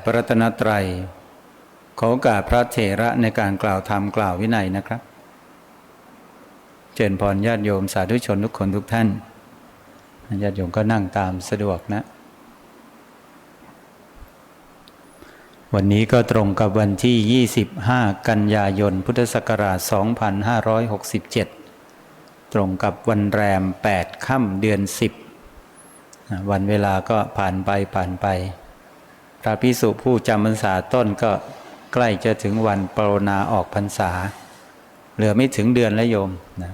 ่พระรัตนตรัยขอโอกาสพระเถระในการกล่าวธรรมกล่าววินัยนะครับ เจริญพรญาติโยมสาธุชนทุกคนทุกท่านญาติโยมก็นั่งตามสะดวกนะ วันนี้ก็ตรงกับวันที่ 25 กันยายน พุทธศักราช 2567 ตรงกับวันแรม 8 ค่ำเดือน 10 วันเวลาก็ผ่านไปผ่านไป พระพิสุผู้จำพรรษาต้นก็ใกล้จะถึงวันปรณาออกพรรษา เหลือไม่ถึงเดือนแล้วโยมนะ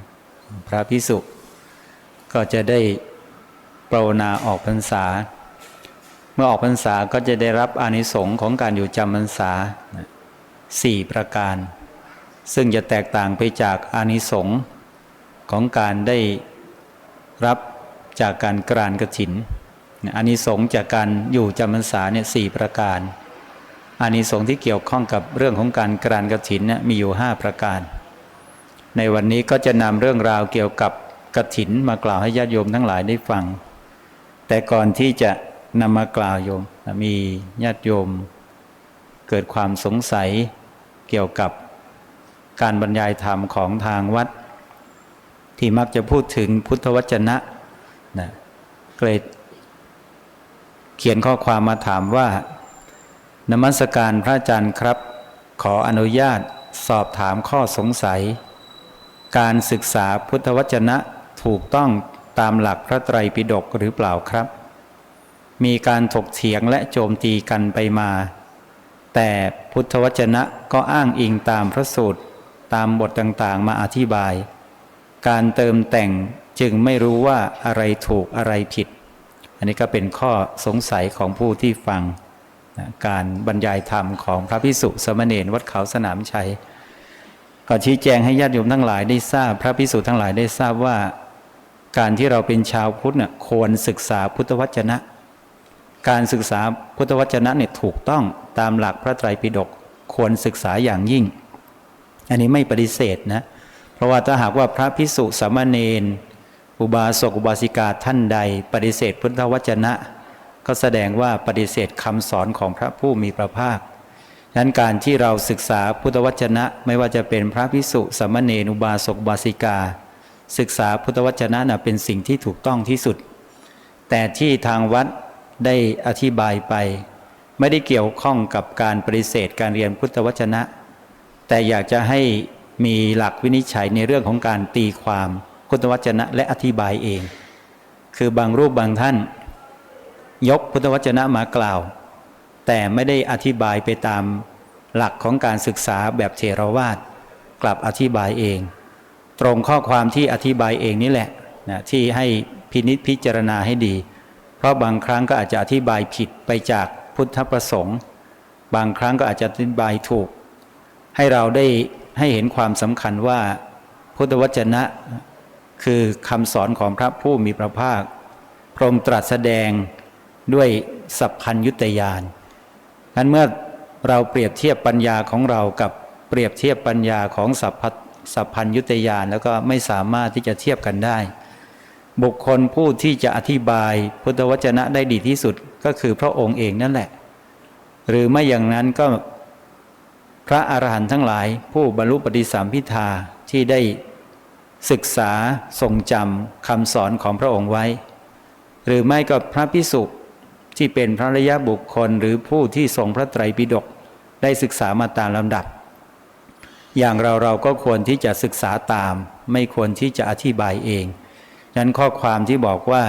พระพิสุก็จะได้ปรณาออกพรรษา เมื่อออกพรรษาก็จะได้รับอานิสงส์ของการอยู่จำพรรษาสี่ประการ ซึ่งจะแตกต่างไปจากอานิสงส์ของการได้รับจากการกรานกระถิน อานิสงส์จากการอยู่จำพรรษาเนี่ยสี่ประการอานิสงส์ที่เกี่ยวข้องกับเรื่องของการกรานกระถินเนี่ยมีอยู่ห้าประการ ในวันนี้ก็จะนำเรื่องราวเกี่ยวกับกระถินมากล่าวให้ญาติโยมทั้งหลายได้ฟัง แต่ก่อนที่จะนำมากล่าวโยมมีญาติโยม เกิดความสงสัยเกี่ยวกับการบรรยายธรรมของทางวัด ที่มักจะพูดถึงพุทธวจนะนะเกรด เขียนข้อความมาถามว่านมัสการพระอาจารย์ครับ ขออนุญาตสอบถามข้อสงสัย การศึกษาพุทธวจนะถูกต้องตามหลักพระไตรปิฎกหรือเปล่าครับ มีการถกเถียงและโจมตีกันไปมา แต่พุทธวจนะก็อ้างอิงตามพระสูตรตามบทต่างๆ มาอธิบาย การเติมแต่งจึงไม่รู้ว่าอะไรถูกอะไรผิด อันนี้ก็เป็นข้อสงสัยของผู้ที่ฟังนะการบรรยายธรรมของพระพิสุสมณเณรวัดเขาสนามชัยก็ชี้แจงให้ญาติโยมทั้งหลายได้ทราบ พระพิสุทั้งหลายได้ทราบว่า การที่เราเป็นชาวพุทธเนี่ยควรศึกษาพุทธวจนะ การศึกษาพุทธวจนะเนี่ยถูกต้องตามหลักพระไตรปิฎกควรศึกษาอย่างยิ่ง อันนี้ไม่ปฏิเสธนะเพราะว่าถ้าหากว่าพระพิสุสามเณร อุบาสกอุบาสิกาท่านใด ปฏิเสธพุทธวจนะ ก็แสดงว่าปฏิเสธคำสอนของพระผู้มีพระภาคนั้นการที่เราศึกษาพุทธวจนะไม่ว่าจะเป็นพระพิสุสามเณรอุบาสกบาสิกา ศึกษาพุทธวจนะนะเป็นสิ่งที่ถูกต้องที่สุด แต่ที่ทางวัดได้อธิบายไป ไม่ได้เกี่ยวข้องกับการปฏิเสธการเรียนพุทธวจนะ แต่อยากจะให้มีหลักวินิจฉัยในเรื่องของการตีความ พุทธวจนะ และอธิบายเอง คือบางรูปบางท่าน ยกพุทธวจนะมากล่าว แต่ไม่ได้อธิบายไปตามหลักของการศึกษาแบบเทรวาสกลับอธิบายเอง ตรงข้อความที่อธิบายเองนี่แหละนะที่ให้พินิจพิจารณาให้ดี เพราะบางครั้งก็อาจจะอธิบายผิดไปจากพุทธประสงค์ บางครั้งก็อาจจะอธิบายถูก ให้เราได้ให้เห็นความสำคัญว่าพุทธวจนะ คือคำสอนของพระผู้มีพระภาค พระองค์ตรัสแสดงด้วยสัพพัญยุตยานนั้นเมื่อเราเปรียบเทียบปัญญาของเรากับเปรียบเทียบปัญญาของสัพพสัพพัญยุตยานแล้วก็ไม่สามารถที่จะเทียบกันได้ บุคคลผู้ที่จะอธิบายพุทธวจนะได้ดีที่สุดก็คือพระองค์เองนั่นแหละ หรือไม่อย่างนั้นก็พระอรหันต์ทั้งหลาย ผู้บรรลุปฏิสัมพิทาที่ได้ ศึกษาทรงจำคำสอนของพระองค์ไว้ หรือไม่ก็พระพิสุที่เป็นพระระยะบุคคลหรือผู้ที่ทรงพระไตรปิฎกได้ศึกษามาตามลำดับ อย่างเราเราก็ควรที่จะศึกษาตาม ไม่ควรที่จะอธิบายเองนั้นข้อความที่บอกว่า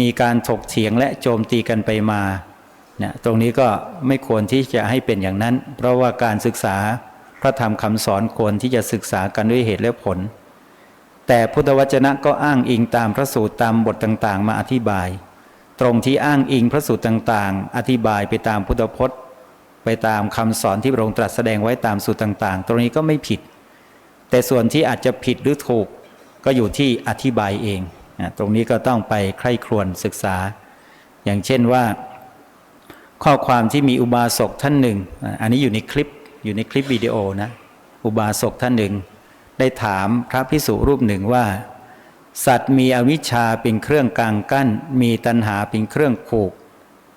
มีการถกเถียงและโจมตีกันไปมาเนี่ยตรงนี้ก็ไม่ควรที่จะให้เป็นอย่างนั้น เพราะว่าการศึกษาพระธรรมคำสอนควรที่จะศึกษากันด้วยเหตุและผล แต่พุทธวจนะก็อ้างอิงตามพระสูตรตามบทต่างๆ มาอธิบาย ตรงที่อ้างอิงพระสูตรต่างๆ อธิบายไปตามพุทธพจน์ ไปตามคำสอนที่พระองค์ตรัสแสดงไว้ตามสูตรต่าง ๆ ตรงนี้ก็ไม่ผิด แต่ส่วนที่อาจจะผิดหรือถูกก็อยู่ที่อธิบายเองตรงนี้ก็ต้องไปใคร่ครวญศึกษา อย่างเช่นว่า ข้อความที่มีอุบาสกท่านหนึ่ง อันนี้อยู่ในคลิปอยู่ในคลิปวิดีโอนะ อุบาสกท่านหนึ่ง ได้ถามพระพิสุรูปหนึ่งว่า สัตว์มีอวิชชาเป็นเครื่องกลางกั้น มีตัณหาเป็นเครื่องผูก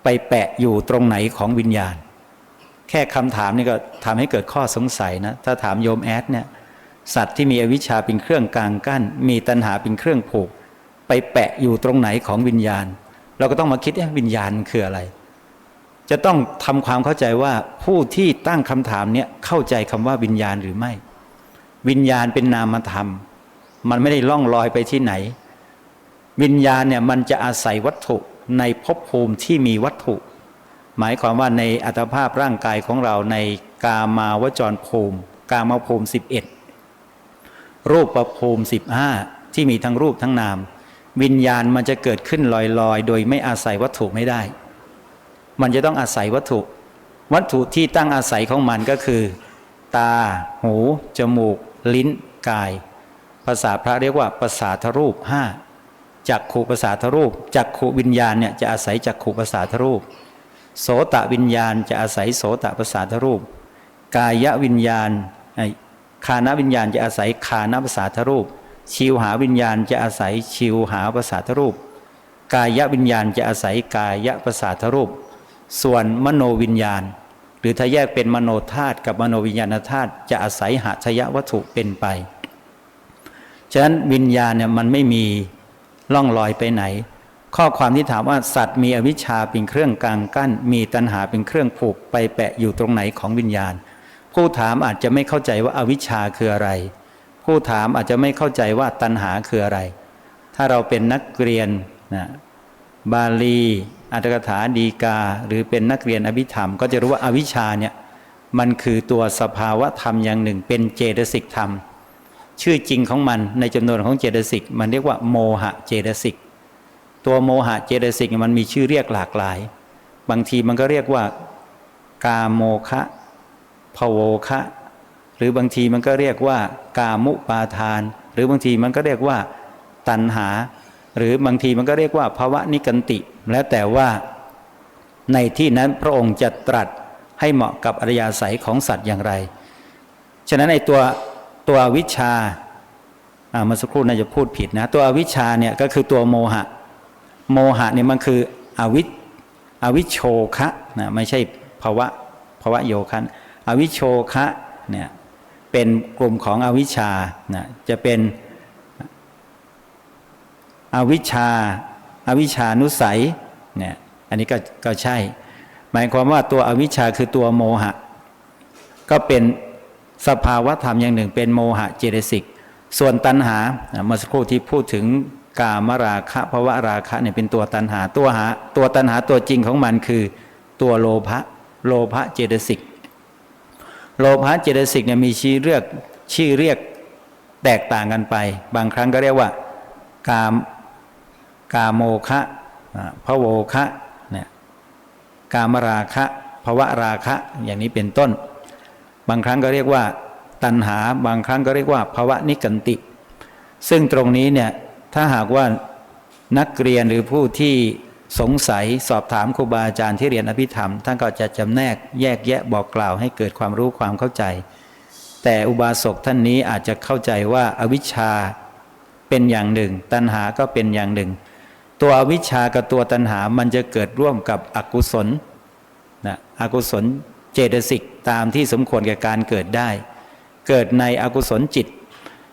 ไปแปะอยู่ตรงไหนของวิญญาณ แค่คำถามนี่ก็ทำให้เกิดข้อสงสัยนะถ้าถามโยมแอดเนี่ยสัตว์ที่มีอวิชชาเป็นเครื่องกลางกั้น มีตัณหาเป็นเครื่องผูก ไปแปะอยู่ตรงไหนของวิญญาณ เราก็ต้องมาคิดเอ๊ะวิญญาณคืออะไร จะต้องทำความเข้าใจว่าผู้ที่ตั้งคำถามเนี่ยเข้าใจคำว่าวิญญาณหรือไม่ วิญญาณเป็นนามธรรม มันไม่ได้ล่องลอยไปที่ไหน วิญญาณเนี่ยมันจะอาศัยวัตถุในภพภูมิที่มีวัตถุ หมายความว่าในอัตภาพร่างกายของเราในกามาวจรภูมิ กามภูมิ 11 รูปประภูมิ 15 ที่มีทั้งรูปทั้งนาม วิญญาณมันจะเกิดขึ้นลอยๆ โดยไม่อาศัยวัตถุไม่ได้ มันจะต้องอาศัยวัตถุ วัตถุที่ตั้งอาศัยของมันก็คือ ตา หู จมูก ลิ้นกาย ภาษาพระเรียกว่าประสาทรูปห้าจักขู่ประสาทรูปจักขู่วิญญาณเนี่ยจะอาศัยจักขู่ประสาทรูป โสตวิญญาณจะอาศัยโสตประสาทรูป กายวิญญาณคานวิญญาณจะอาศัยคานประสาทรูป ชิวหาวิญญาณจะอาศัยชิวหาประสาทรูป กายวิญญาณจะอาศัยกายประสาทรูป ส่วนมโนวิญญาณ หรือถ้าแยกเป็นมโนธาตุกับมโนวิญญาณธาตุจะอาศัยหาชยวัตถุเป็นไป ฉะนั้นวิญญาณเนี่ยมันไม่มีล่องลอยไปไหน ข้อความที่ถามว่าสัตว์มีอวิชชาเป็นเครื่องกลางกั้น มีตัณหาเป็นเครื่องผูกไปแปะอยู่ตรงไหนของวิญญาณ ผู้ถามอาจจะไม่เข้าใจว่าอาวิชชาคืออะไร ผู้ถามอาจจะไม่เข้าใจว่าตัณหาคืออะไร ถ้าเราเป็นนักเรียนนะบาลี อัตถกถาดีกา หรือเป็นนักเรียนอภิธรรม ก็จะรู้ว่าอาวิชชาเนี่ยมันคือตัวสภาวะธรรมอย่างหนึ่ง เป็นเจตสิกธรรม ชื่อจริงของมันในจำนวนของเจตสิกมันเรียกว่าโมหะเจตสิกตัวโมหะเจตสิกมันมีชื่อเรียกหลากหลาย บางทีมันก็เรียกว่ากาโมคะพโวคะ หรือบางทีมันก็เรียกว่ากามุปาทาน หรือบางทีมันก็เรียกว่าตัณหา หรือบางทีมันก็เรียกว่าภาวะนิกันติ แล้วแต่ว่าในที่นั้นพระองค์จะตรัสให้เหมาะกับอริยาศัยของสัตว์อย่างไร ฉะนั้นในตัวตัววิชาอ่าเมื่อสักครู่น่าจะพูดผิดนะ ตัววิชาเนี่ยก็คือตัวโมหะ โมหะเนี่ยมันคืออวิชอวิโชคะนะไม่ใช่ภาวะภาวะโยคันอวิโชคะเนี่ยเป็นกลุ่มของอวิชชานะจะเป็นอวิชชา อวิชานุสัยเนี่ยอันนี้ก็ก็ใช่ หมายความว่าตัวอวิชชาคือตัวโมหะ ก็เป็นสภาวะธรรมอย่างหนึ่ง เป็นโมหะเจตสิก ส่วนตัณหาเมื่อสักครู่ที่พูดถึงกามราคะภาวะราคะเนี่ยเป็นตัวตัณหาตัวหา ตัวตัณหาตัวจริงของมันคือตัวโลภะโลภะเจตสิก โลภะเจตสิกเนี่ยมีชื่อเรียกชื่อเรียกแตกต่างกันไป บางครั้งก็เรียกว่ากาม กาโมคะพะโวคะเนี่ยกามราคะภาวะราคะอย่างนี้เป็นต้น บางครั้งก็เรียกว่าตัณหาบางครั้งก็เรียกว่าภาวะนิกันติ ซึ่งตรงนี้เนี่ยถ้าหากว่านักเรียนหรือผู้ที่สงสัยสอบถามครูบาอาจารย์ที่เรียนอภิธรรมท่านก็จะจำแนกแยกแยะบอกกล่าวให้เกิดความรู้ความเข้าใจ แต่อุบาสกท่านนี้อาจจะเข้าใจว่าอาวิชชาเป็นอย่างหนึ่ง ตัณหาก็เป็นอย่างหนึ่ง ตัวอวิชชากับตัวตัณหามันจะเกิดร่วมกับอกุศลนะอกุศลเจตสิกตามที่สมควรแก่การเกิดได้ เกิดในอกุศลจิต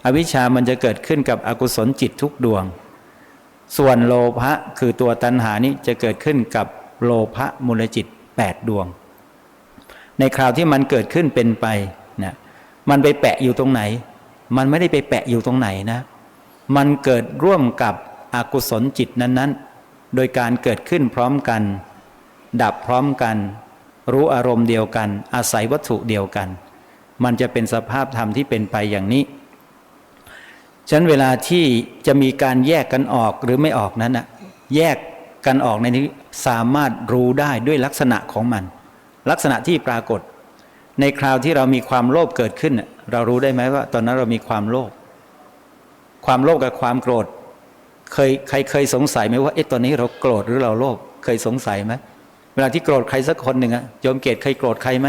อวิชชามันจะเกิดขึ้นกับอกุศลจิตทุกดวง ส่วนโลภะคือตัวตัณหานี้จะเกิดขึ้นกับโลภะมูลจิต 8 ดวง ในคราวที่มันเกิดขึ้นเป็นไปนะมันไปแปะอยู่ตรงไหน มันไม่ได้ไปแปะอยู่ตรงไหนนะ มันเกิดร่วมกับ อกุศลจิตนั้น ๆ โดยการเกิดขึ้นพร้อมกัน ดับพร้อมกัน รู้อารมณ์เดียวกัน อาศัยวัตถุเดียวกัน มันจะเป็นสภาพธรรมที่เป็นไปอย่างนี้ฉะนั้นเวลาที่จะมีการแยกกันออกหรือไม่ออกนั้นนะแยกกันออกในนี้สามารถรู้ได้ด้วยลักษณะของมัน ลักษณะที่ปรากฏ ในคราวที่เรามีความโลภเกิดขึ้น เรารู้ได้ไหมว่า ตอนนั้นเรามีความโลภความโลภกับความโกรธ เคยใครเคยสงสัยไหมว่าเอ๊ะตอนนี้เราโกรธหรือเราโลภเคยสงสัยไหมเวลาที่โกรธใครสักคนหนึ่งอะโยมเกตเคยโกรธใครไหม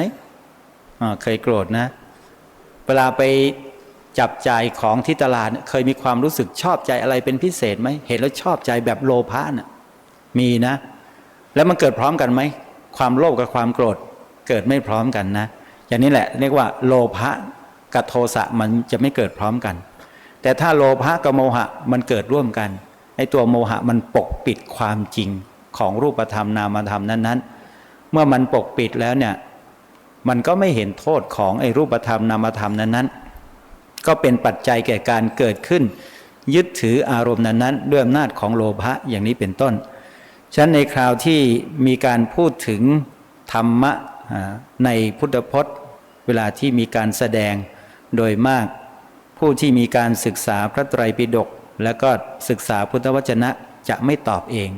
อ่าเคยโกรธนะ เวลาไปจับจ่ายของที่ตลาดเคยมีความรู้สึกชอบใจอะไรเป็นพิเศษไหมเห็นแล้วชอบใจแบบโลภะน่ะมีนะ แล้วมันเกิดพร้อมกันไหมความโลภกับความโกรธเกิดไม่พร้อมกันนะ อย่างนี้แหละเรียกว่าโลภะกับโทสะมันจะไม่เกิดพร้อมกัน แต่ถ้าโลภะกับโมหะมันเกิดร่วมกัน ไอ้ตัวโมหะมันปกปิดความจริงของรูปธรรมนามธรรมนั้นๆ เมื่อมันปกปิดแล้วเนี่ยมันก็ไม่เห็นโทษของไอ้รูปธรรมนามธรรมนั้นๆ ก็เป็นปัจจัยแก่การเกิดขึ้น ยึดถืออารมณ์นั้นๆด้วยอำนาจของโลภะอย่างนี้เป็นต้น ฉะนั้นในคราวที่มีการพูดถึงธรรมะในพุทธพจน์ เวลาที่มีการแสดงโดยมาก ผู้ที่มีการศึกษาพระไตรปิฎก แล้วก็ศึกษาพุทธวจนะจะไม่ตอบเอง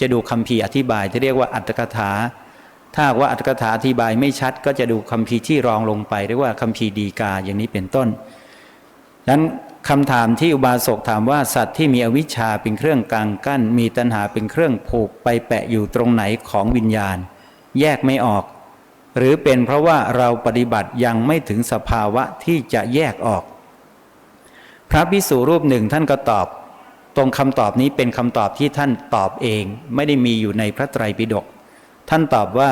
จะดูคำพีอธิบายที่เรียกว่าอัตถกถา ถ้าว่าอัตถกถาอธิบายไม่ชัด ก็จะดูคำพีที่รองลงไปเรียกว่าคำพีดีกาอย่างนี้เป็นต้นดังนั้นคำถามที่อุบาสกถามว่าสัตว์ที่มีอวิชชาเป็นเครื่องกลางกั้น มีตัณหาเป็นเครื่องผูกไปแปะอยู่ตรงไหนของวิญญาณ แยกไม่ออก หรือเป็นเพราะว่าเราปฏิบัติยังไม่ถึงสภาวะที่จะแยกออก พระพิสุรูปหนึ่งท่านก็ตอบ ตรงคำตอบนี้เป็นคำตอบที่ท่านตอบเอง ไม่ได้มีอยู่ในพระไตรปิฎกท่านตอบว่า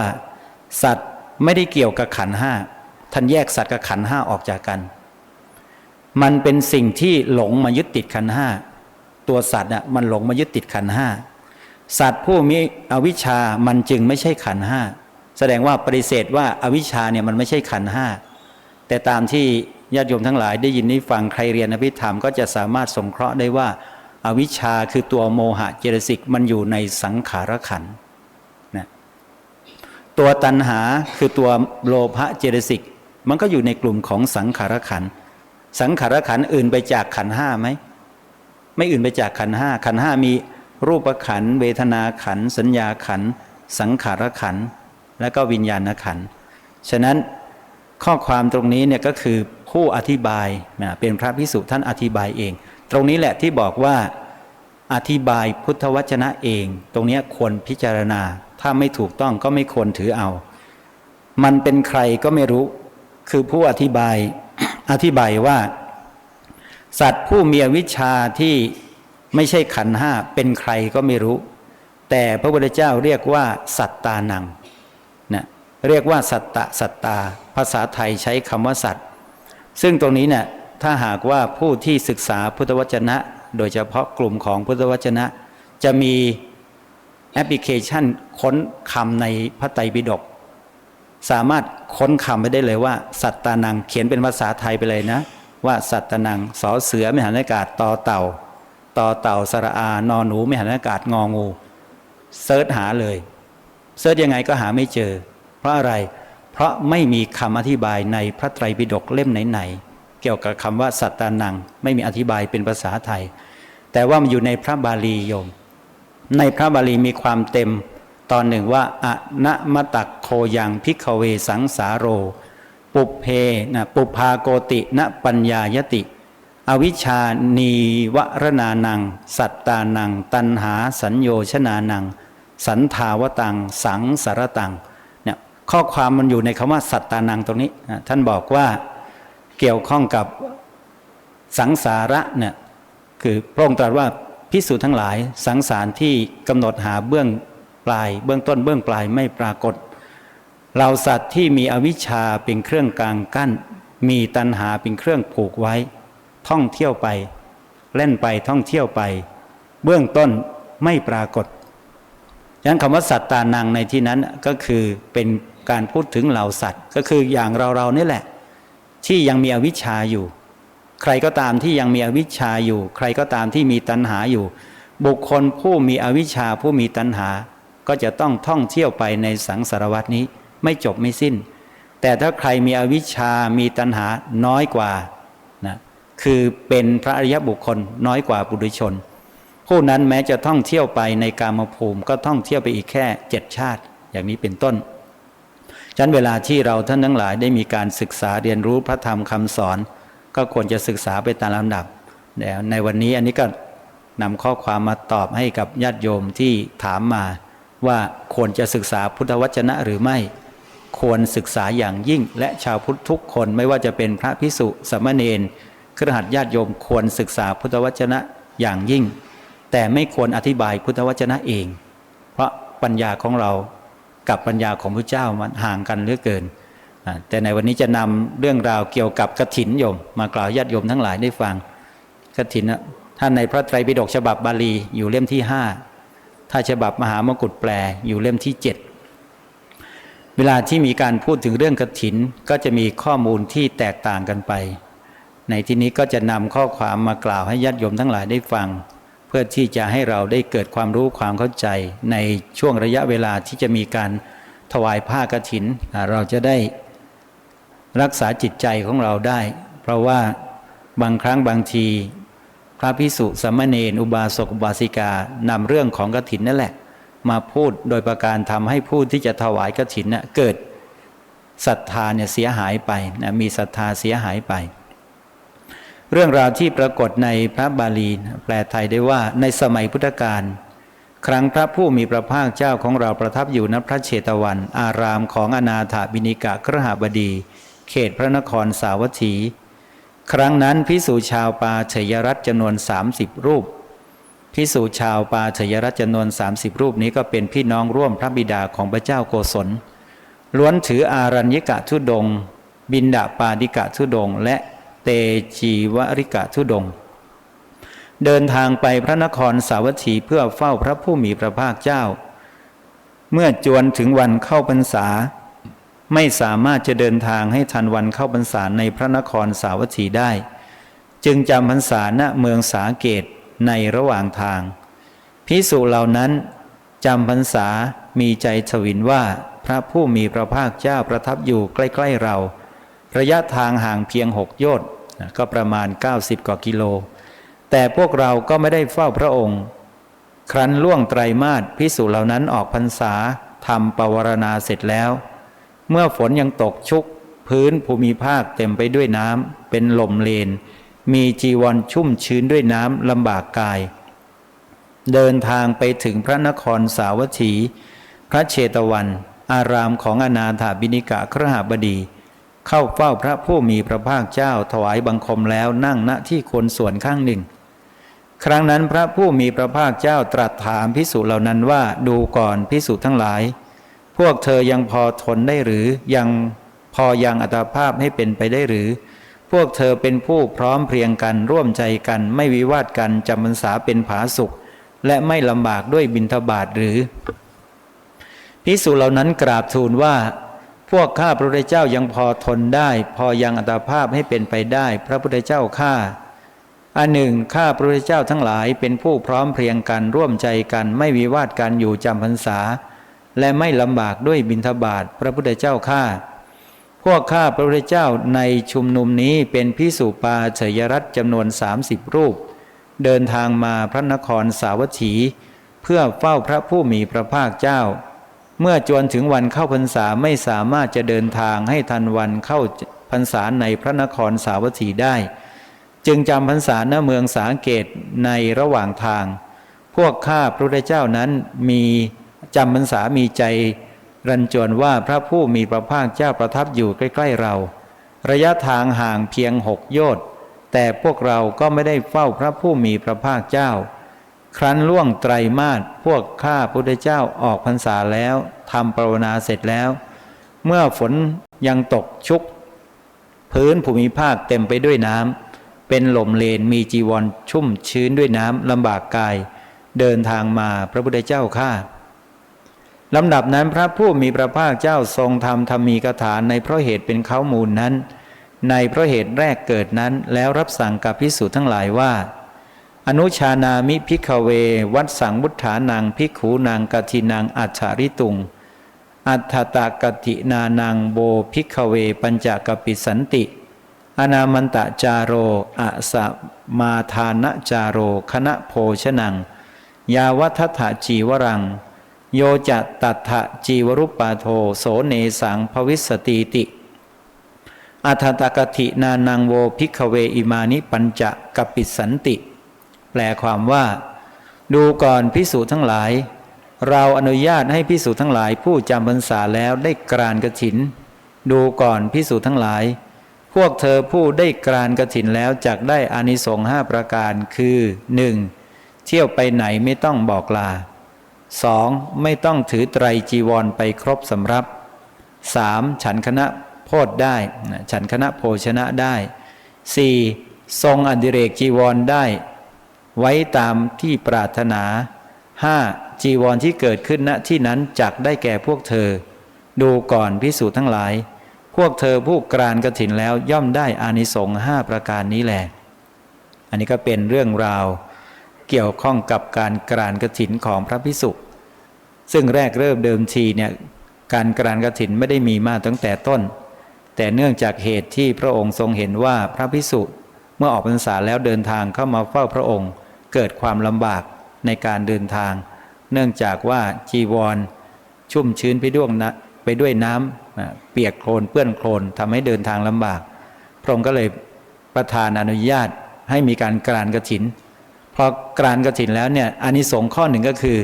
สัตว์ไม่ได้เกี่ยวกับขันห้าท่านแยกสัตว์กับขันห้าออกจากกัน มันเป็นสิ่งที่หลงมายึดติดขันห้าตัวสัตว์น่ะมันหลงมายึดติดขันห้าสัตว์ผู้มีอวิชชามันจึงไม่ใช่ขันห้าแสดงว่าปฏิเสธว่าอาวิชชาเนี่ยมันไม่ใช่ขันห้าแต่ตามที่ ญาติโยมทั้งหลายได้ยินได้ฟังใครเรียนอภิธรรมก็จะสามารถสงเคราะห์ได้ว่าอาวิชชาคือตัวโมหะเจตสิกมันอยู่ในสังขารขันธ์นะตัวตัณหาคือตัวโลภะเจตสิกมันก็อยู่ในกลุ่มของสังขารขันธ์สังขารขันธ์อื่นไปจากขันห้าไหม ไม่อื่นไปจากขันห้า ขันห้ามีรูปขันธ์เวทนาขันธ์สัญญาขันธ์สังขารขันธ์และก็วิญญาณขันธ์ฉะนั้นข้อความตรงนี้เนี่ยก็คือ ผู้อธิบายเป็นพระพิสุท่านอธิบายเอง ตรงนี้แหละที่บอกว่าอธิบายพุทธวจนะเอง ตรงนี้ควรพิจารณาถ้าไม่ถูกต้องก็ไม่ควรถือเอา มันเป็นใครก็ไม่รู้ คือผู้อธิบายอธิบายว่า สัตว์ผู้มีวิชาที่ไม่ใช่ขันห้าเป็นใครก็ไม่รู้ แต่พระพุทธเจ้าเรียกว่า สัตตานังนะเรียกว่าสัตตะสัตตา ภาษาไทยใช้คำว่าสัตว ซึ่งตรงนี้เนี่ยถ้าหากว่าผู้ที่ศึกษาพุทธวจนะ โดยเฉพาะกลุ่มของพุทธวจนะ จะมีแอปพลิเคชันค้นคำในพระไตรปิฎกสามารถค้นคำไปได้เลยว่า สัตตานังเขียนเป็นภาษาไทยไปเลยนะ ว่าสัตตานังสอเสือไม่หันอากาศต่อเต่าต่อเต่าสระอานอนหนูไม่หันอากาศงองูเซิร์ชหาเลยเซิร์ชยังไงก็หาไม่เจอ เพราะอะไรเราะไม่มีคำอธิบายในพระไตรปิฎกเล่มไหนๆเกี่ยวกับคำว่าสัตตานัง ไม่มีอธิบายเป็นภาษาไทย แต่ว่ามันอยู่ในพระบาลีโยม ในพระบาลีมีความเต็มตอนหนึ่งว่าอะนะมะตักโคยังพิกเวสังสาโร ปุเพนะปุพาโกติณปัญญายติ อวิชานีวรนานัง สัตตานัง ตันหาสัญโยชนานัง สันทาวตัง สังสารตัง ข้อความมันอยู่ในคำว่าสัตตานังตรงนี้ ท่านบอกว่าเกี่ยวข้องกับสังสาระเนี่ยคือพระองค์ตรัสว่าพิสูจน์ทั้งหลายสังสารที่กำหนดหาเบื้องปลาย เบื้องต้นเบื้องปลายไม่ปรากฏเราสัตว์ที่มีอวิชชาเป็นเครื่องกลางกั้น มีตัณหาเป็นเครื่องผูกไว้ ท่องเที่ยวไป เล่นไปท่องเที่ยวไป เบื้องต้นไม่ปรากฏฉะนั้นคำว่าสัตตานังในที่นั้นก็คือเป็น การพูดถึงเหล่าสัตว์ ก็คืออย่างเราเรานี่แหละ ที่ยังมีอวิชชาอยู่ ใครก็ตามที่ยังมีอวิชชาอยู่ ใครก็ตามที่มีตัณหาอยู่ บุคคลผู้มีอวิชชาผู้มีตัณหา ก็จะต้องท่องเที่ยวไปในสังสารวัตนี้ไม่จบไม่สิ้น แต่ถ้าใครมีอวิชชามีตัณหาน้อยกว่านะคือเป็นพระอริยบุคคลน้อยกว่าบุรุชน ผู้นั้นแม้จะท่องเที่ยวไปในกามภูมิ ก็ท่องเที่ยวไปอีกแค่เจ็ดชาติ อย่างนี้เป็นต้น ฉะนั้นเวลาที่เราท่านทั้งหลายได้มีการศึกษาเรียนรู้พระธรรมคำสอน ก็ควรจะศึกษาไปตามลำดับแล้วในวันนี้อันนี้ก็นำข้อความมาตอบให้กับญาติโยมที่ถามมา ว่าควรจะศึกษาพุทธวจนะหรือไม่ ควรศึกษาอย่างยิ่งและชาวพุทธทุกคนไม่ว่าจะเป็นพระพิสุสามเณรครหัสญาติโยมควรศึกษาพุทธวจนะอย่างยิ่ง แต่ไม่ควรอธิบายพุทธวจนะเอง เพราะปัญญาของเรา กับปัญญาของพระเจ้ามันห่างกันเหลือเกิน แต่ในวันนี้จะนำเรื่องราวเกี่ยวกับกฐินโยม มากล่าวญาติโยมทั้งหลายได้ฟังกฐินท่านในพระไตรปิฎกฉบับบาลีอยู่เล่มที่ห้าถ้าฉบับมหามกุฏแปลอยู่เล่มที่เจ็ดเวลาที่มีการพูดถึงเรื่องกฐินก็จะมีข้อมูลที่แตกต่างกันไป ในที่นี้ก็จะนำข้อความมากล่าวให้ญาติโยมทั้งหลายได้ฟัง เพื่อที่จะให้เราได้เกิดความรู้ความเข้าใจ ในช่วงระยะเวลาที่จะมีการถวายผ้ากฐิน เราจะได้รักษาจิตใจของเราได้ เพราะว่าบางครั้งบางที พระพิสุสามเณรอุบาสกอุบาสิกานำเรื่องของกฐินนั่นแหละ มาพูดโดยประการทำให้ผู้ที่จะถวายกฐินน่ะเกิดศรัทธาเนี่ยเสียหายไปนะมีศรัทธาเสียหายไป เรื่องราวที่ปรากฏในพระบาลีแปลไทยได้ว่าในสมัยพุทธกาลครั้งพระผู้มีพระภาคเจ้าของเราประทับอยู่ณพระเชตวัน อารามของอนาถาบินิกะครหบดี เขตพระนครสาวัตถี ครั้งนั้นพิสูชาวปาเฉยรัตจำนวน 30 รูปพิสูชาวปาเฉยรัตจำนวน 30 รูปนี้ก็เป็นพี่น้องร่วมพระบิดาของพระเจ้าโกศลล้วนถืออารัญญกะทุดง บินดาปาดิกะทุดง และ เตจีวริกะทุดง เดินทางไปพระนครสาวัตถีเพื่อเฝ้าพระผู้มีพระภาคเจ้า เมื่อจวนถึงวันเข้าพรรษา ไม่สามารถจะเดินทางให้ทันวันเข้าพรรษาในพระนครสาวัตถีได้ จึงจำพรรษาณเมืองสาเกตในระหว่างทางพิสุเหล่านั้นจำพรรษามีใจฉวินว่าพระผู้มีพระภาคเจ้าประทับอยู่ใกล้ ๆเรา ระยะทางห่างเพียงหกโยชน์ก็ประมาณ 90 กว่ากิโล แต่พวกเราก็ไม่ได้เฝ้าพระองค์ ครั้นล่วงไตรมาสพิสุเหล่านั้นออกพรรษาทำปวารณาเสร็จแล้ว เมื่อฝนยังตกชุก พื้นภูมิภาคเต็มไปด้วยน้ำเป็นลมเลน มีจีวรชุ่มชื้นด้วยน้ำลำบากกาย เดินทางไปถึงพระนครสาวัตถี พระเชตวัน อารามของอนาถาบินิกะครหบดี เข้าเฝ้าพระผู้มีพระภาคเจ้าถวายบังคมแล้วนั่งณที่ควรส่วนข้างหนึ่ง ครั้งนั้นพระผู้มีพระภาคเจ้าตรัสถามพิสุเหล่านั้นว่าดูก่อนพิสุทั้งหลาย พวกเธอยังพอทนได้หรือยังพอยังอัตภาพให้เป็นไปได้หรือ พวกเธอเป็นผู้พร้อมเพรียงกันร่วมใจกันไม่วิวาทกันจำพรรษาเป็นผาสุข และไม่ลำบากด้วยบิณฑบาตหรือพิสุเหล่านั้นกราบทูลว่า พวกข้าพระพุทธเจ้ายังพอทนได้ พอยังอัตภาพให้เป็นไปได้ พระพุทธเจ้าข้าอันหนึ่งข้าพระพุทธเจ้าทั้งหลายเป็นผู้พร้อมเพรียงกันร่วมใจกันไม่วิวาทกันอยู่จำพรรษา และไม่ลำบากด้วยบิณฑบาตพระพุทธเจ้าข้าพวกข้าพระพุทธเจ้าในชุมนุมนี้เป็นพิสุปาเฉยรัตจำนวน 30 รูป เดินทางมาพระนครสาวัตถี เพื่อเฝ้าพระผู้มีพระภาคเจ้า เมื่อจวนถึงวันเข้าพรรษาไม่สามารถจะเดินทางให้ทันวันเข้าพรรษาในพระนครสาวัตถีได้ จึงจำพรรษาณเมืองสาเกตในระหว่างทาง พวกข้าพระพุทธเจ้านั้นมีจำพรรษามีใจ รันจวนว่าพระผู้มีพระภาคเจ้าประทับอยู่ใกล้ ๆเรา ระยะทางห่างเพียงหกโยชน์แต่พวกเราก็ไม่ได้เฝ้าพระผู้มีพระภาคเจ้า ครั้นล่วงไตรมาสพวกข้าพุทธเจ้าออกพรรษาแล้วทำปรวนาเสร็จแล้ว เมื่อฝนยังตกชุก พื้นภูมิภาคเต็มไปด้วยน้ำเป็นหล่มเลนมีจีวรชุ่มชื้นด้วยน้ำลำบากกาย เดินทางมาพระพุทธเจ้าข้าลำดับนั้นพระผู้มีพระภาคเจ้าทรงทำธรรมีกถาในเพราะเหตุเป็นเขามูลนั้น ในเพราะเหตุแรกเกิดนั้นแล้วรับสั่งกับพิสูจน์ทั้งหลายว่า อนุชานามิพิกเว วัดสังมุทฐานังพิกขูนางกทินังอัจฉริตุง อัฏฐตากตินานังโบพิกเว ปัญจกปิสันติ อนามันตะจาโรอะสมาทานะจาโรคณะโภชนัง ยาวัฏฐะจีวรัง โยจะตัทะจีวรุปปาโทโสเนสังภวิสติติอัฏฐตากตินานังโวพิกเวอิมานิปัญจกปิสันติ แปลความว่า ดูก่อนพิสูจน์ทั้งหลาย เราอนุญาตให้พิสูจน์ทั้งหลายผู้จำพรรษาแล้วได้กรานกระถิน ดูก่อนพิสูจน์ทั้งหลาย พวกเธอผู้ได้กรานกระถินแล้วจักได้อานิสงส์ห้าประการคือ 1. เที่ยวไปไหนไม่ต้องบอกลา 2. ไม่ต้องถือไตรจีวรไปครบสำรับ 3. ฉันคณะโพธได้ ฉันคณะโภชนะได้ 4. ทรงอดิเรกจีวรได้ ไว้ตามที่ปรารถนา 5. จีวรที่เกิดขึ้นณที่นั้นจักได้แก่พวกเธอ ดูก่อนพิสูจน์ทั้งหลาย พวกเธอผู้กรานกระถินแล้วย่อมได้อานิสงส์หประการนี้แหละอันนี้ก็เป็นเรื่องราว เกี่ยวข้องกับการกรานกระถินของพระพิสุซึ่งแรกเริ่มเดิมทีเนี่ยการกรานกระถินไม่ได้มีมาตั้งแต่ต้น แต่เนื่องจากเหตุที่พระองค์ทรงเห็นว่าพระพิสุเมื่อออกพรรษาแล้วเดินทางเข้ามาเฝ้าพระองค์ เกิดความลำบากในการเดินทาง เนื่องจากว่าจีวร ชุ่มชื้นไปด้วยนะไปด้วยน้ำเปียกโคลนเปื้อนโคลนทำให้เดินทางลำบาก พระองค์ก็เลยประทานอนุญาตให้มีการกรานกระถินพอกรานกระถินแล้วเนี่ยอานิสงส์ข้อหนึ่งก็คือ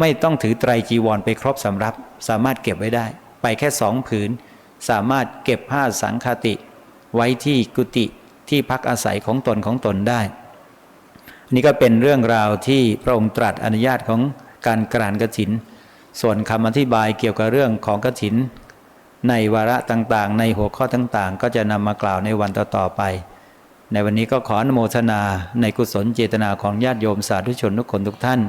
ไม่ต้องถือไตรจีวรไปครบสำรับ สามารถเก็บไว้ได้ ไปแค่สองผืน สามารถเก็บผ้าสังคติ ไว้ที่กุฏิที่พักอาศัยของตนของตนได้ นี่ก็เป็นเรื่องราวที่พระองค์ตรัสอนุญาตของการกรานกระถิน ส่วนคำอธิบายเกี่ยวกับเรื่องของกระถิน ในวาระต่างๆ ในหัวข้อต่างๆ ก็จะนำมากล่าวในวันต่อๆไป ในวันนี้ก็ขออนุโมทนาในกุศลเจตนาของญาติโยมสาธุชนทุกคนทุกท่าน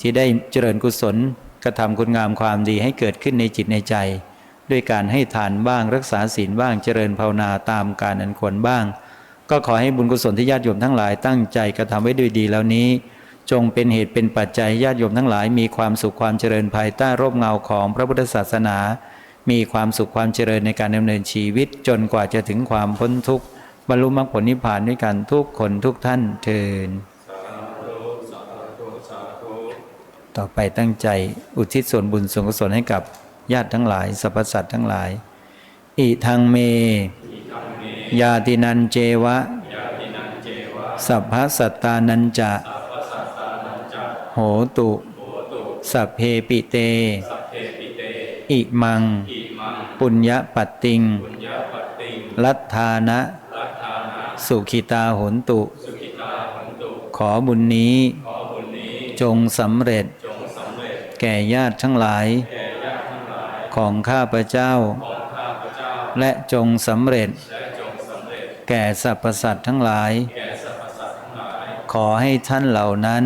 ที่ได้เจริญกุศลกระทำคุณงามความดีให้เกิดขึ้นในจิตในใจ ด้วยการให้ทานบ้างรักษาศีลบ้างเจริญภาวนาตามการอันควรบ้าง ก็ขอให้บุญกุศลที่ญาติโยมทั้งหลายตั้งใจกระทำไว้ด้วยดีแล้วนี้ จงเป็นเหตุเป็นปัจจัยญาติโยมทั้งหลาย มีความสุขความเจริญภายใต้ร่มเงาของพระพุทธศาสนา มีความสุขความเจริญในการดำเนินชีวิต จนกว่าจะถึงความพ้นทุกข์บรรลุมรรคผลนิพพานด้วยกันทุกคนทุกท่านเทินต่อไปตั้งใจอุทิศส่วนบุญส่วนกุศลให้กับญาติทั้งหลายสรรพสัตว์ทั้งหลาย อิทังเม ยาตินันเจวะ สัพพสัตตานันจะ โหตุ สัพเพปิเต อิมัง ปุญญปัตติง ลัทธานะ สุขิตาโหนตุ ขอบุญนี้ จงสำเร็จ แก่ญาติทั้งหลาย ของข้าพเจ้า และจงสำเร็จ แก่สรรพสัตว์ทั้งหลาย ขอให้ท่านเหล่านั้น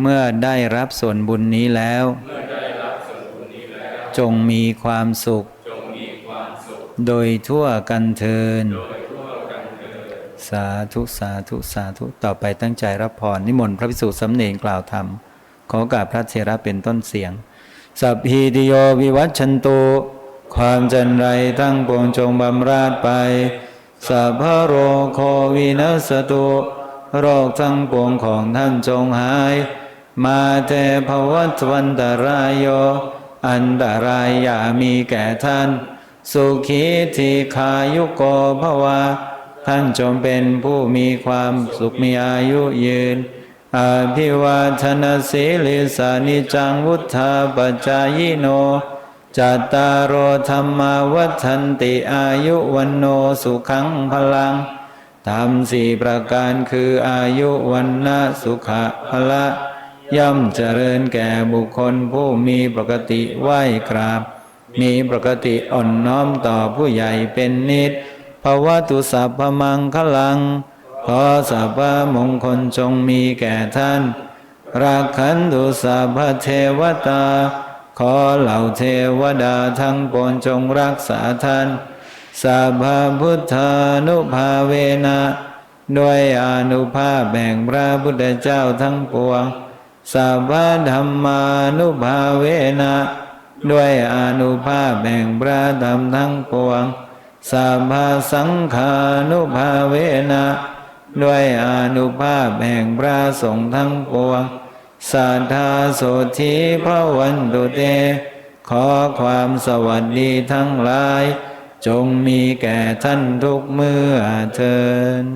เมื่อได้รับส่วนบุญนี้แล้ว จงมีความสุข โดยทั่วกันเทิน สาธุสาธุสาธุต่อไปตั้งใจรับพรนิมนต์พระภิกษุสำเนงกล่าวธรรม ขอโอกาสพระเทระเป็นต้นเสียง สัพพีติโยวิวัชชันตุ ความจันไรตั้งปวงจงบำราดไปสัพพะโรโควินัสตุโรคทั้งปวงของท่านจงหาย มาเตภวัตวันตรายโย อันตรายอย่ามีแก่ท่าน สุขีทีขายุโกภวา ท่านจงเป็นผู้มีความสุขมีอายุยืน อภิวาทนาสีลิสานิจังวุธาปจายโน จัตตารโอธรรมาวัฏันติอายุวันโนสุขังพลังธรรมสี่ประการคืออายุวันนะสุขะพละย่อมเจริญแก่บุคคลผู้มีปกติไหวกราบ มีปกติอ่อนน้อมต่อผู้ใหญ่เป็นนิดภาวะตุสัพพมังคลัง ขอสัพพมงคลจงมีแก่ท่านรักขันตุสัพพเทวตา ขอเหล่าเทวดาทั้งปวงจงรักษาท่านสัพพพุทธานุภาเวนะด้วยอนุภาพแบ่งพระพุทธเจ้าทั้งปวงสัพพธรรมานุภาเวนะด้วยอนุภาพแบ่งพระธรรมทั้งปวงสัพพสังฆานุภาเวนะด้วยอนุภาพแห่งพระสงฆ์ทั้งปวง สัทธาสุธีพระวันตุเต ขอความสวัสดีทั้งหลาย จงมีแก่ท่านทุกเมื่อเทิน